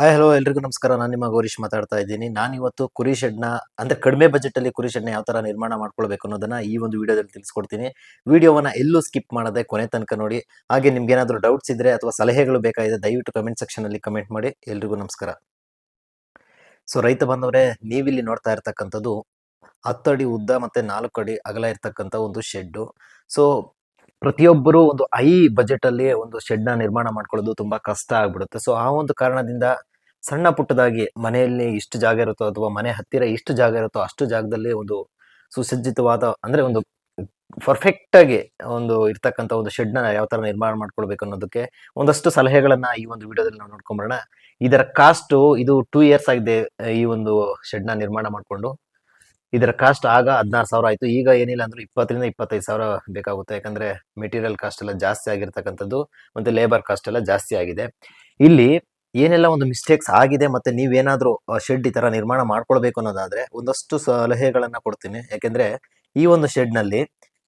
Hi hello ಎಲ್ರಿಗೂ ನಮಸ್ಕಾರ. ನಾನು ನಿಮ್ಮ ಗೌರೀಶ್ ಮಾತಾಡ್ತಾ ಇದ್ದೀನಿ. ನಾನು ಇವತ್ತು ಕುರಿ ಶೆಡ್ನ, ಅಂದ್ರೆ ಕಡಿಮೆ ಬಜೆಟ್ ಅಲ್ಲಿ ಕುರಿ ಶೆಡ್ನ ಯಾವ ತರ ನಿರ್ಮಾಣ ಮಾಡ್ಕೊಳ್ಬೇಕು ಅನ್ನೋದನ್ನ ಈ ಒಂದು ವಿಡಿಯೋದಲ್ಲಿ ತಿಳಿಸ್ಕೊಡ್ತೀನಿ. ವಿಡಿಯೋವನ್ನ ಎಲ್ಲೂ ಸ್ಕಿಪ್ ಮಾಡದೆ ಕೊನೆ ತನಕ ನೋಡಿ. ಹಾಗೆ ನಿಮ್ಗೆ ಏನಾದರೂ ಡೌಟ್ಸ್ ಇದ್ರೆ ಅಥವಾ ಸಲಹೆಗಳು ಬೇಕಾಗಿದೆ, ದಯವಿಟ್ಟು ಕಮೆಂಟ್ ಸೆಕ್ಷನ್ ಅಲ್ಲಿ ಕಮೆಂಟ್ ಮಾಡಿ. ಎಲ್ರಿಗೂ ನಮಸ್ಕಾರ. ಸೊ ರೈತ ಬಂದವರೇ, ನೀವಿಲ್ಲಿ ನೋಡ್ತಾ ಇರ್ತಕ್ಕಂಥದ್ದು ಹತ್ತು ಅಡಿ ಉದ್ದ ಮತ್ತೆ ನಾಲ್ಕು ಅಡಿ ಅಗಲ ಇರ್ತಕ್ಕಂಥ ಒಂದು ಶೆಡ್ಡು. ಸೊ ಪ್ರತಿಯೊಬ್ಬರು ಒಂದು ಐ ಬಜೆಟ್ ಅಲ್ಲಿ ಒಂದು ಶೆಡ್ನ ನಿರ್ಮಾಣ ಮಾಡ್ಕೊಳ್ಳೋದು ತುಂಬಾ ಕಷ್ಟ ಆಗ್ಬಿಡುತ್ತೆ. ಸೊ ಆ ಒಂದು ಕಾರಣದಿಂದ ಸಣ್ಣ ಪುಟ್ಟದಾಗಿ ಮನೆಯಲ್ಲಿ ಇಷ್ಟು ಜಾಗ ಇರುತ್ತೋ ಅಥವಾ ಮನೆ ಹತ್ತಿರ ಇಷ್ಟು ಜಾಗ ಇರುತ್ತೋ ಅಷ್ಟು ಜಾಗದಲ್ಲಿ ಒಂದು ಸುಸಜ್ಜಿತವಾದ ಅಂದ್ರೆ ಒಂದು ಪರ್ಫೆಕ್ಟ್ ಆಗಿ ಒಂದು ಇರ್ತಕ್ಕಂಥ ಒಂದು ಶೆಡ್ನ ಯಾವ ತರ ನಿರ್ಮಾಣ ಮಾಡ್ಕೊಳ್ಬೇಕು ಅನ್ನೋದಕ್ಕೆ ಒಂದಷ್ಟು ಸಲಹೆಗಳನ್ನ ಈ ಒಂದು ವಿಡಿಯೋದಲ್ಲಿ ನಾವು ನೋಡ್ಕೊಂಬರೋಣ. ಇದರ ಕಾಸ್ಟ್ ಇದು ಟೂ ಇಯರ್ಸ್ ಆಗಿದೆ ಈ ಒಂದು ಶೆಡ್ನ ನಿರ್ಮಾಣ ಮಾಡಿಕೊಂಡು. ಇದರ ಕಾಸ್ಟ್ ಆಗ ಹದಿನಾರು ಸಾವಿರ ಆಯ್ತು. ಈಗ ಏನಿಲ್ಲ ಅಂದ್ರೆ ಇಪ್ಪತ್ತರಿಂದ ಇಪ್ಪತ್ತೈದು ಸಾವಿರ ಬೇಕಾಗುತ್ತೆ. ಯಾಕಂದ್ರೆ ಮೆಟೀರಿಯಲ್ ಕಾಸ್ಟ್ ಎಲ್ಲ ಜಾಸ್ತಿ ಆಗಿರ್ತಕ್ಕಂಥದ್ದು, ಮತ್ತೆ ಲೇಬರ್ ಕಾಸ್ಟ್ ಎಲ್ಲ ಜಾಸ್ತಿ ಆಗಿದೆ. ಇಲ್ಲಿ ಏನೆಲ್ಲ ಒಂದು ಮಿಸ್ಟೇಕ್ಸ್ ಆಗಿದೆ ಮತ್ತೆ ನೀವೇನಾದ್ರೂ ಶೆಡ್ ಈ ತರ ನಿರ್ಮಾಣ ಮಾಡ್ಕೊಳ್ಬೇಕು ಅನ್ನೋದಾದ್ರೆ ಒಂದಷ್ಟು ಸಲಹೆಗಳನ್ನ ಕೊಡ್ತೀನಿ. ಯಾಕೆಂದ್ರೆ ಈ ಒಂದು ಶೆಡ್ನಲ್ಲಿ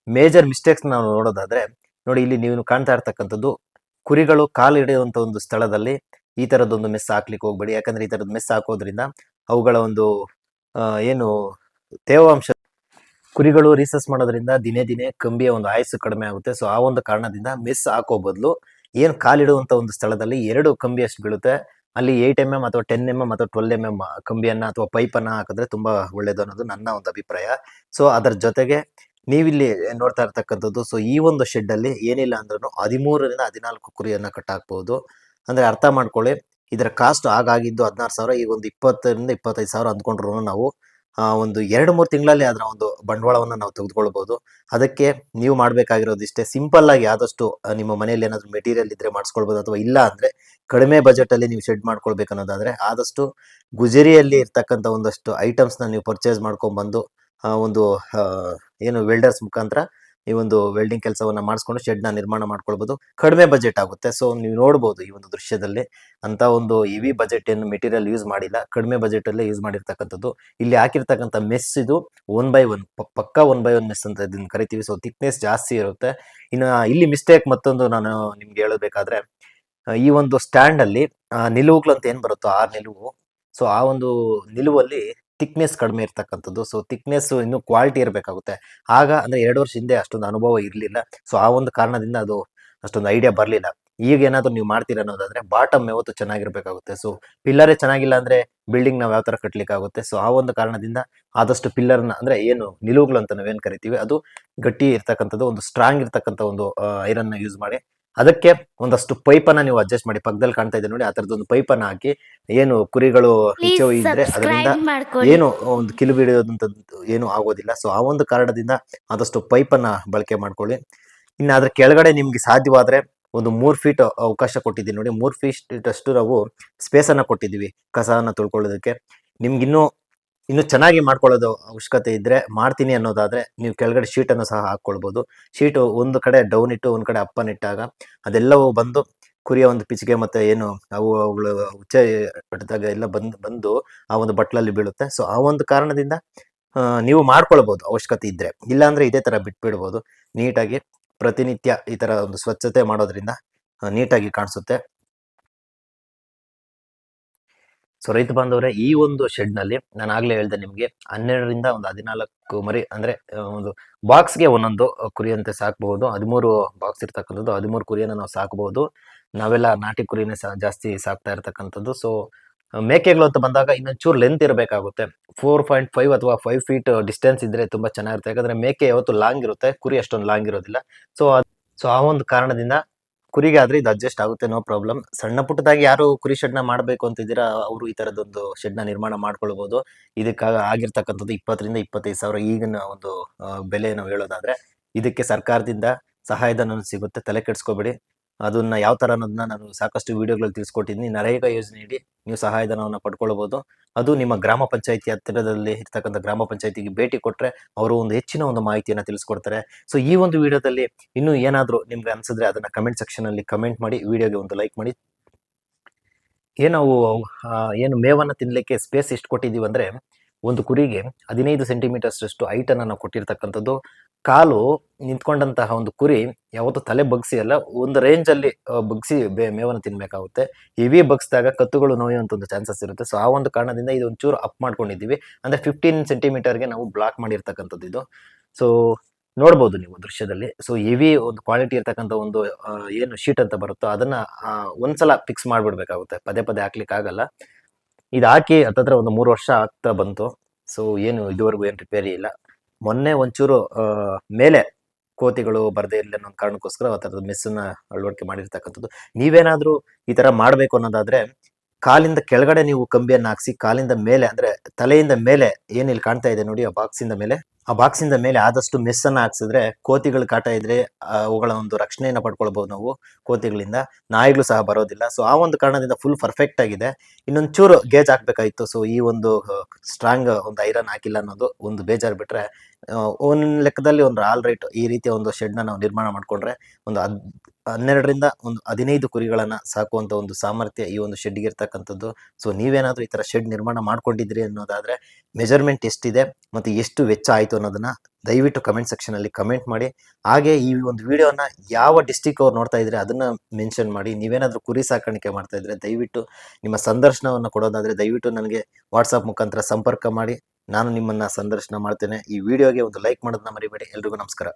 ಮೇಜರ್ ಮಿಸ್ಟೇಕ್ಸ್ ನಾವು ನೋಡೋದಾದ್ರೆ, ನೋಡಿ ಇಲ್ಲಿ ನೀವು ಕಾಣ್ತಾ ಇರ್ತಕ್ಕಂಥದ್ದು ಕುರಿಗಳು ಕಾಲು ಹಿಡಿಯುವಂತ ಒಂದು ಸ್ಥಳದಲ್ಲಿ ಈ ತರದೊಂದು ಮೆಸ್ ಹಾಕ್ಲಿಕ್ಕೆ ಹೋಗ್ಬೇಡಿ. ಯಾಕಂದ್ರೆ ಈ ತರದ್ ಮೆಸ್ ಹಾಕೋದ್ರಿಂದ ಅವುಗಳ ಒಂದು ಏನು ತೇವಾಂಶ ಕುರಿಗಳು ರೀಸಸ್ ಮಾಡೋದ್ರಿಂದ ದಿನೇ ದಿನೇ ಕಂಬಿಯ ಒಂದು ಆಯಸ್ಸು ಕಡಿಮೆ ಆಗುತ್ತೆ. ಸೊ ಆ ಒಂದು ಕಾರಣದಿಂದ ಮೆಸ್ ಹಾಕೋ ಬದಲು ಏನು ಕಾಲಿಡುವಂತ ಒಂದು ಸ್ಥಳದಲ್ಲಿ ಎರಡು ಕಂಬಿ ಅಷ್ಟು ಬೀಳುತ್ತೆ. ಅಲ್ಲಿ ಏಯ್ಟ್ ಎಂ ಎಂ ಅಥವಾ ಟೆನ್ ಎಂ ಎಂ ಅಥವಾ ಟ್ವೆಲ್ ಎಂ ಎಂ ಕಂಬಿಯನ್ನ ಅಥವಾ ಪೈಪನ್ನ ಹಾಕಿದ್ರೆ ತುಂಬಾ ಒಳ್ಳೇದು ಅನ್ನೋದು ನನ್ನ ಒಂದು ಅಭಿಪ್ರಾಯ. ಸೊ ಅದರ ಜೊತೆಗೆ ನೀವಿಲ್ಲಿ ನೋಡ್ತಾ ಇರ್ತಕ್ಕಂಥದ್ದು ಸೊ ಈ ಒಂದು ಶೆಡ್ ಅಲ್ಲಿ ಏನಿಲ್ಲ ಅಂದ್ರೂ ಹದಿಮೂರರಿಂದ ಹದಿನಾಲ್ಕು ಕುರಿಯನ್ನ ಕಟ್ಟಾಕ್ಬೋದು. ಅಂದ್ರೆ ಅರ್ಥ ಮಾಡ್ಕೊಳ್ಳಿ, ಇದರ ಕಾಸ್ಟ್ ಆಗಾಗಿದ್ದು ಹದಿನಾರು ಸಾವಿರ, ಈಗ ಒಂದು ಇಪ್ಪತ್ತರಿಂದ ಇಪ್ಪತ್ತೈದು ಸಾವಿರ ಅಂದ್ಕೊಂಡ್ರು ನಾವು ಒಂದು ಎರಡು ಮೂರು ತಿಂಗಳಲ್ಲಿ ಅದರ ಒಂದು ಬಂಡವಾಳವನ್ನು ನಾವು ತೆಗೆದುಕೊಳ್ಬೋದು. ಅದಕ್ಕೆ ನೀವು ಮಾಡಬೇಕಾಗಿರೋದು ಇಷ್ಟೇ. ಸಿಂಪಲ್ ಆಗಿ ಆದಷ್ಟು ನಿಮ್ಮ ಮನೆಯಲ್ಲಿ ಏನಾದರೂ ಮೆಟೀರಿಯಲ್ ಇದ್ರೆ ಮಾಡಿಸ್ಕೊಳ್ಬಹುದು ಅಥವಾ ಇಲ್ಲ ಅಂದರೆ ಕಡಿಮೆ ಬಜೆಟ್ ಅಲ್ಲಿ ನೀವು ಶೆಡ್ ಮಾಡ್ಕೊಳ್ಬೇಕು ಅನ್ನೋದಾದ್ರೆ ಆದಷ್ಟು ಗುಜರಿಯಲ್ಲಿ ಇರ್ತಕ್ಕಂಥ ಒಂದಷ್ಟು ಐಟಮ್ಸ್ನ ನೀವು ಪರ್ಚೇಸ್ ಮಾಡ್ಕೊಂಡ್ ಬಂದು ಒಂದು ಏನು ವೆಲ್ಡರ್ಸ್ ಮುಖಾಂತರ ಈ ಒಂದು ವೆಲ್ಡಿಂಗ್ ಕೆಲಸವನ್ನ ಮಾಡಿಸ್ಕೊಂಡು ಶೆಡ್ನ ನಿರ್ಮಾಣ ಮಾಡ್ಕೊಳ್ಬಹುದು ಕಡಿಮೆ ಬಜೆಟ್ ಆಗುತ್ತೆ. ಸೊ ನೀವು ನೋಡಬಹುದು ಈ ಒಂದು ದೃಶ್ಯದಲ್ಲಿ ಅಂತ ಒಂದು ಇವಿ ಬಜೆಟ್ ಏನು ಮೆಟೀರಿಯಲ್ ಯೂಸ್ ಮಾಡಿಲ್ಲ. ಕಡಿಮೆ ಬಜೆಟ್ ಅಲ್ಲೇ ಯೂಸ್ ಮಾಡಿರ್ತಕ್ಕಂಥದ್ದು. ಇಲ್ಲಿ ಹಾಕಿರ್ತಕ್ಕಂಥ ಮೆಸ್ ಇದು ಒನ್ ಬೈ ಒನ್ ಪಕ್ಕ ಒನ್ ಬೈ ಒನ್ ಮೆಸ್ ಅಂತ ಇದನ್ನ ಕರಿತೀವಿ. ಸೊ ಥಿಕ್ನೆಸ್ ಜಾಸ್ತಿ ಇರುತ್ತೆ. ಇನ್ನು ಇಲ್ಲಿ ಮಿಸ್ಟೇಕ್ ಮತ್ತೊಂದು ನಾನು ನಿಮ್ಗೆ ಹೇಳಬೇಕಾದ್ರೆ ಈ ಒಂದು ಸ್ಟ್ಯಾಂಡ್ ಅಲ್ಲಿ ನಿಲುವುಗಳು ಅಂತ ಏನ್ ಬರುತ್ತೋ ಆ ನಿಲುವು. ಸೊ ಆ ಒಂದು ನಿಲುವಲ್ಲಿ ಥಿಕ್ನೆಸ್ ಕಡಿಮೆ ಇರ್ತಕ್ಕಂಥದ್ದು. ಸೊ ಥಿಕ್ನೆಸ್ ಇನ್ನು ಕ್ವಾಲಿಟಿ ಇರಬೇಕಾಗುತ್ತೆ. ಆಗ ಅಂದ್ರೆ ಎರಡು ವರ್ಷ ಹಿಂದೆ ಅಷ್ಟೊಂದು ಅನುಭವ ಇರಲಿಲ್ಲ. ಸೊ ಆ ಒಂದು ಕಾರಣದಿಂದ ಅದು ಅಷ್ಟೊಂದು ಐಡಿಯಾ ಬರಲಿಲ್ಲ. ಈಗ ಏನಾದರೂ ನೀವು ಮಾಡ್ತೀರ ಅನ್ನೋದಾದ್ರೆ ಬಾಟಮ್ ಯಾವತ್ತು ಚೆನ್ನಾಗಿರ್ಬೇಕಾಗುತ್ತೆ. ಸೊ ಪಿಲ್ಲರೇ ಚೆನ್ನಾಗಿಲ್ಲ ಅಂದ್ರೆ ಬಿಲ್ಡಿಂಗ್ ನಾವು ಯಾವ ತರ ಕಟ್ಲಿಕ್ಕೆ ಆಗುತ್ತೆ ಸೊ ಆ ಒಂದು ಕಾರಣದಿಂದ ಆದಷ್ಟು ಪಿಲ್ಲರ್ನ ಅಂದ್ರೆ ಏನು ನಿಲುವುಗಳು ಅಂತ ನಾವೇನು ಕರಿತೀವಿ, ಅದು ಗಟ್ಟಿ ಇರ್ತಕ್ಕಂಥದ್ದು, ಒಂದು ಸ್ಟ್ರಾಂಗ್ ಇರ್ತಕ್ಕಂಥ ಒಂದು ಐರನ್ ಯೂಸ್ ಮಾಡಿ ಅದಕ್ಕೆ ಒಂದಷ್ಟು ಪೈಪನ್ನ ನೀವು ಅಡ್ಜಸ್ಟ್ ಮಾಡಿ. ಪಕ್ಕದಲ್ಲಿ ಕಾಣ್ತಾ ಇದೆ ನೋಡಿ ಆ ತರದೊಂದು ಪೈಪನ್ನ ಹಾಕಿ ಏನು ಕುರಿಗಳು ಹೆಚ್ಚು ಇದ್ರೆ ಅದರಿಂದ ಏನು ಒಂದು ಕಿಲು ಬಿಡೋದಂಥದ್ದು ಏನು ಆಗೋದಿಲ್ಲ. ಸೊ ಆ ಒಂದು ಕಾರಣದಿಂದ ಆದಷ್ಟು ಪೈಪನ್ನ ಬಳಕೆ ಮಾಡ್ಕೊಳ್ಳಿ. ಇನ್ನು ಅದ್ರ ಕೆಳಗಡೆ ನಿಮ್ಗೆ ಸಾಧ್ಯವಾದ್ರೆ ಒಂದು ಮೂರ್ ಫೀಟ್ ಅವಕಾಶ ಕೊಟ್ಟಿದ್ದೀನಿ ನೋಡಿ. ಮೂರ್ ಫೀಟ್ ಅಷ್ಟು ನಾವು ಸ್ಪೇಸ್ ಅನ್ನ ಕೊಟ್ಟಿದ್ದೀವಿ ಕಸನ ತೊಳ್ಕೊಳ್ಳೋದಕ್ಕೆ. ನಿಮ್ಗೆ ಇನ್ನೂ ಚೆನ್ನಾಗಿ ಮಾಡ್ಕೊಳ್ಳೋದು ಅವಶ್ಯಕತೆ ಇದ್ರೆ ಮಾಡ್ತೀನಿ ಅನ್ನೋದಾದ್ರೆ ನೀವು ಕೆಳಗಡೆ ಶೀಟ್ ಅನ್ನು ಸಹ ಹಾಕೊಳ್ಬಹುದು ಶೀಟು ಒಂದು ಕಡೆ ಡೌನ್ ಇಟ್ಟು ಒಂದ್ ಕಡೆ ಅಪ್ಪನ್ ಇಟ್ಟಾಗ ಅದೆಲ್ಲವೂ ಬಂದು ಕುರಿಯ ಒಂದು ಪಿಚ್ಗೆ ಮತ್ತೆ ಏನು ಅವು ಅವುಗಳು ಉಚ್ಚೆ ಹೊಡೆದಾಗ ಎಲ್ಲ ಬಂದು ಬಂದು ಆ ಒಂದು ಬಟ್ಲಲ್ಲಿ ಬೀಳುತ್ತೆ. ಸೊ ಆ ಒಂದು ಕಾರಣದಿಂದ ನೀವು ಮಾಡ್ಕೊಳ್ಬಹುದು ಅವಶ್ಯಕತೆ ಇದ್ರೆ. ಇಲ್ಲ ಅಂದ್ರೆ ಇದೇ ತರ ಬಿಟ್ಬಿಡ್ಬೋದು. ನೀಟಾಗಿ ಪ್ರತಿನಿತ್ಯ ಈ ತರ ಒಂದು ಸ್ವಚ್ಛತೆ ಮಾಡೋದ್ರಿಂದ ನೀಟಾಗಿ ಕಾಣಿಸುತ್ತೆ. ಸೊ ರೈತ ಬಾಂಧವರೇ, ಈ ಒಂದು ಶೆಡ್ನಲ್ಲಿ ನಾನು ಆಗ್ಲೇ ಹೇಳ್ದೆ ನಿಮಗೆ ಹನ್ನೆರಡರಿಂದ ಒಂದು ಹದಿನಾಲ್ಕು ಮರಿ ಅಂದ್ರೆ ಒಂದು ಒಂದು ಬಾಕ್ಸ್ಗೆ ಒಂದೊಂದು ಕುರಿಯಂತೆ ಸಾಕಬಹುದು. ಹದಿಮೂರು ಬಾಕ್ಸ್ ಇರ್ತಕ್ಕಂಥದ್ದು, ಹದಿಮೂರು ಕುರಿಯನ್ನು ನಾವು ಸಾಕಬಹುದು. ನಾವೆಲ್ಲ ನಾಟಿ ಕುರಿನೇ ಸಾ, ಜಾಸ್ತಿ ಸಾಕ್ತಾ ಇರ್ತಕ್ಕಂಥದ್ದು. ಸೊ ಮೇಕೆಗಳು ಅಂತ ಬಂದಾಗ ಇನ್ನೊಂಚೂರು ಲೆಂತ್ ಇರಬೇಕಾಗುತ್ತೆ. ಫೋರ್ ಪಾಯಿಂಟ್ ಫೈವ್ ಅಥವಾ ಫೈವ್ ಫೀಟ್ ಡಿಸ್ಟೆನ್ಸ್ ಇದ್ರೆ ತುಂಬಾ ಚೆನ್ನಾಗಿರುತ್ತೆ. ಯಾಕಂದ್ರೆ ಮೇಕೆ ಯಾವತ್ತು ಲಾಂಗ್ ಇರುತ್ತೆ, ಕುರಿ ಅಷ್ಟೊಂದು ಲಾಂಗ್ ಇರೋದಿಲ್ಲ. ಸೊ ಸೊ ಆ ಒಂದು ಕಾರಣದಿಂದ ಕುರಿಗೆ ಆದ್ರೆ ಇದು ಅಡ್ಜಸ್ಟ್ ಆಗುತ್ತೆ ನೋ ಪ್ರಾಬ್ಲಮ್ ಸಣ್ಣ ಪುಟ್ಟದಾಗಿ ಯಾರು ಕುರಿ ಶೆಡ್ನ ಮಾಡಬೇಕು ಅಂತಿದ್ದೀರಾ, ಅವರು ಈ ತರದೊಂದು ಶೆಡ್ನ ನಿರ್ಮಾಣ ಮಾಡ್ಕೊಳ್ಬಹುದು ಇದಕ್ಕ ಆಗಿರ್ತಕ್ಕಂಥದ್ದು ಇಪ್ಪತ್ತರಿಂದ ಇಪ್ಪತ್ತೈದು ಸಾವಿರ ಈಗಿನ ಒಂದು ಬೆಲೆ ನಾವು ಹೇಳೋದಾದ್ರೆ, ಇದಕ್ಕೆ ಸರ್ಕಾರದಿಂದ ಸಹಾಯಧನ ಸಿಗುತ್ತೆ, ತಲೆ ಕೆಡಿಸ್ಕೋಬೇಡಿ. ಅದನ್ನ ಯಾವ ತರ ಅನ್ನೋದನ್ನ ನಾನು ಸಾಕಷ್ಟು ವಿಡಿಯೋಗಳಲ್ಲಿ ತಿಳಿಸ್ಕೊಟ್ಟಿದ್ದೀನಿ ನರೇಗಾ ಯೋಜನೆಯಡಿ ನೀವು ಸಹಾಯಧನವನ್ನು ಪಡ್ಕೊಳ್ಬಹುದು ಅದು ನಿಮ್ಮ ಗ್ರಾಮ ಪಂಚಾಯತಿ ಹತ್ತಿರದಲ್ಲಿ ಇರ್ತಕ್ಕಂಥ ಗ್ರಾಮ ಪಂಚಾಯತಿಗೆ ಭೇಟಿ ಕೊಟ್ಟರೆ ಅವರು ಒಂದು ಹೆಚ್ಚಿನ ಒಂದು ಮಾಹಿತಿಯನ್ನ ತಿಳಿಸ್ಕೊಡ್ತಾರೆ. ಸೊ ಈ ಒಂದು ವಿಡಿಯೋದಲ್ಲಿ ಇನ್ನು ಏನಾದರೂ ನಿಮ್ಗೆ ಅನ್ಸಿದ್ರೆ ಅದನ್ನ ಕಮೆಂಟ್ ಸೆಕ್ಷನ್ ಅಲ್ಲಿ ಕಮೆಂಟ್ ಮಾಡಿ, ವಿಡಿಯೋಗೆ ಒಂದು ಲೈಕ್ ಮಾಡಿ. ಏನು ಏನು ಮೇವನ್ನ ತಿನ್ನಲಿಕ್ಕೆ ಸ್ಪೇಸ್ ಎಷ್ಟು ಕೊಟ್ಟಿದ್ದೀವಿ ಅಂದ್ರೆ ಒಂದು ಕುರಿಗೆ ಹದಿನೈದು ಸೆಂಟಿಮೀಟರ್ಸ್ ಹೈಟ್ ಅನ್ನ ನಾವು ಕೊಟ್ಟಿರ್ತಕ್ಕಂಥದ್ದು. ಕಾಲು ನಿಂತ್ಕೊಂಡಂತಹ ಒಂದು ಕುರಿ ಯಾವತ್ತೂ ತಲೆ ಬಗ್ಸಿ ಅಲ್ಲ, ಒಂದು ರೇಂಜ್ ಅಲ್ಲಿ ಬಗ್ಸಿ ಬೇ- ಮೇವನ್ನು ತಿನ್ಬೇಕಾಗುತ್ತೆ. ಹೆವಿ ಬಗ್ಸಿದಾಗ ಕತ್ತುಗಳು ನೋಯುವಂತ ಒಂದು ಚಾನ್ಸಸ್ ಇರುತ್ತೆ. ಸೊ, ಆ ಒಂದು ಕಾರಣದಿಂದ ಇದು ಒಂಚೂರು ಅಪ್ ಮಾಡ್ಕೊಂಡಿದ್ದೀವಿ. ಅಂದ್ರೆ ಫಿಫ್ಟೀನ್ ಸೆಂಟಿಮೀಟರ್ಗೆ ನಾವು ಬ್ಲಾಕ್ ಮಾಡಿರ್ತಕ್ಕಂಥದ್ದು ಇದು. ಸೊ, ನೋಡ್ಬೋದು ನೀವು ದೃಶ್ಯದಲ್ಲಿ. ಸೊ, ಹೆವಿ ಒಂದು ಕ್ವಾಲಿಟಿ ಇರ್ತಕ್ಕಂಥ ಒಂದು ಏನು ಶೀಟ್ ಅಂತ ಬರುತ್ತೋ ಅದನ್ನ ಒಂದ್ಸಲ ಫಿಕ್ಸ್ ಮಾಡ್ಬಿಡ್ಬೇಕಾಗುತ್ತೆ. ಪದೇ ಪದೇ ಹಾಕ್ಲಿಕ್ಕೆ ಆಗಲ್ಲ ಇದು ಹಾಕಿ ಹತ್ತತ್ರ ಒಂದು ಮೂರು ವರ್ಷ ಆಗ್ತಾ ಬಂತು. ಸೊ ಏನು ಇದುವರೆಗೂ ಏನು ರಿಪೇರಿ ಇಲ್ಲ. ಮೊನ್ನೆ ಒಂಚೂರು ಮೇಲೆ ಕೋತಿಗಳು ಬರದೇ ಇರಲಿ ಅನ್ನೋ ಕಾರಣಕ್ಕೋಸ್ಕರ ಆ ಥರದ ಮೆಸ್ಸನ್ನ ಅಳವಡಿಕೆ ಮಾಡಿರ್ತಕ್ಕಂಥದ್ದು. ನೀವೇನಾದ್ರೂ ಈ ತರ ಮಾಡ್ಬೇಕು ಅನ್ನೋದಾದ್ರೆ, ಕಾಲಿಂದ ಕೆಳಗಡೆ ನೀವು ಕಂಬಿಯನ್ನ ಹಾಕ್ಸಿ, ಕಾಲಿಂದ ಮೇಲೆ, ಅಂದ್ರೆ ತಲೆಯಿಂದ ಮೇಲೆ ಏನ್ ಇಲ್ಲಿ ಕಾಣ್ತಾ ಇದೆ ನೋಡಿ ಆ ಬಾಕ್ಸ್ ಇಂದ ಮೇಲೆ. ಆ ಬಾಕ್ಸಿಂದ ಮೇಲೆ ಆದಷ್ಟು ಮೆಸ್ ಅನ್ನ ಹಾಕ್ಸಿದ್ರೆ, ಕೋತಿಗಳ ಕಾಟ ಇದ್ರೆ ಅವುಗಳ ಒಂದು ರಕ್ಷಣೆಯನ್ನ ಪಡ್ಕೊಳ್ಬಹುದು ನಾವು ಕೋತಿಗಳಿಂದ. ನಾಯಿಗಳು ಸಹ ಬರೋದಿಲ್ಲ. ಸೊ ಆ ಒಂದು ಕಾರಣದಿಂದ ಫುಲ್ ಪರ್ಫೆಕ್ಟ್ ಆಗಿದೆ. ಇನ್ನೊಂದ್ ಚೂರು ಗೇಜ್ ಹಾಕ್ಬೇಕಾಗಿತ್ತು ಸೊ ಈ ಒಂದು ಸ್ಟ್ರಾಂಗ್ ಒಂದು ಐರನ್ ಹಾಕಿಲ್ಲ ಅನ್ನೋದು ಒಂದು ಬೇಜಾರು ಬಿಟ್ರೆ ಓನ್ ಲೆಕ್ಕದಲ್ಲಿ ಒಂದು ಆಲ್ ರೈಟ್ ಈ ರೀತಿಯ ಒಂದು ಶೆಡ್ನ ನಾವು ನಿರ್ಮಾಣ ಮಾಡ್ಕೊಂಡ್ರೆ ಒಂದು ಹದ್ ಹನ್ನೆರಡರಿಂದ ಒಂದು ಹದಿನೈದು ಕುರಿಗಳನ್ನು ಸಾಕುವಂಥ ಒಂದು ಸಾಮರ್ಥ್ಯ ಈ ಒಂದು ಶೆಡ್ಗೆ ಇರ್ತಕ್ಕಂಥದ್ದು. ಸೊ ನೀವೇನಾದರೂ ಈ ತರ ಶೆಡ್ ನಿರ್ಮಾಣ ಮಾಡ್ಕೊಂಡಿದ್ರಿ ಅನ್ನೋದಾದ್ರೆ ಮೆಜರ್ಮೆಂಟ್ ಎಷ್ಟಿದೆ ಮತ್ತೆ ಎಷ್ಟು ವೆಚ್ಚ ಆಯ್ತು ಅನ್ನೋದನ್ನ ದಯವಿಟ್ಟು ಕಮೆಂಟ್ ಸೆಕ್ಷನ್ ಅಲ್ಲಿ ಕಮೆಂಟ್ ಮಾಡಿ. ಹಾಗೆ ಈ ಒಂದು ವಿಡಿಯೋನ ಯಾವ ಡಿಸ್ಟಿಕ್ ಅವ್ರು ನೋಡ್ತಾ ಇದ್ರೆ ಅದನ್ನ ಮೆನ್ಷನ್ ಮಾಡಿ. ನೀವೇನಾದ್ರೂ ಕುರಿ ಸಾಕಾಣಿಕೆ ಮಾಡ್ತಾ ಇದ್ರೆ ದಯವಿಟ್ಟು ನಿಮ್ಮ ಸಂದರ್ಶನವನ್ನು ಕೊಡೋದಾದ್ರೆ ದಯವಿಟ್ಟು ನನಗೆ ವಾಟ್ಸಪ್ ಮುಖಾಂತರ ಸಂಪರ್ಕ ಮಾಡಿ. ನಾನು ನಿಮ್ಮನ್ನ ಸಂದರ್ಶನ ಮಾಡ್ತೇನೆ. ಈ ವಿಡಿಯೋಗೆ ಒಂದು ಲೈಕ್ ಮಾಡೋದನ್ನ ಮರಿಬೇಡಿ. ಎಲ್ರಿಗೂ ನಮಸ್ಕಾರ.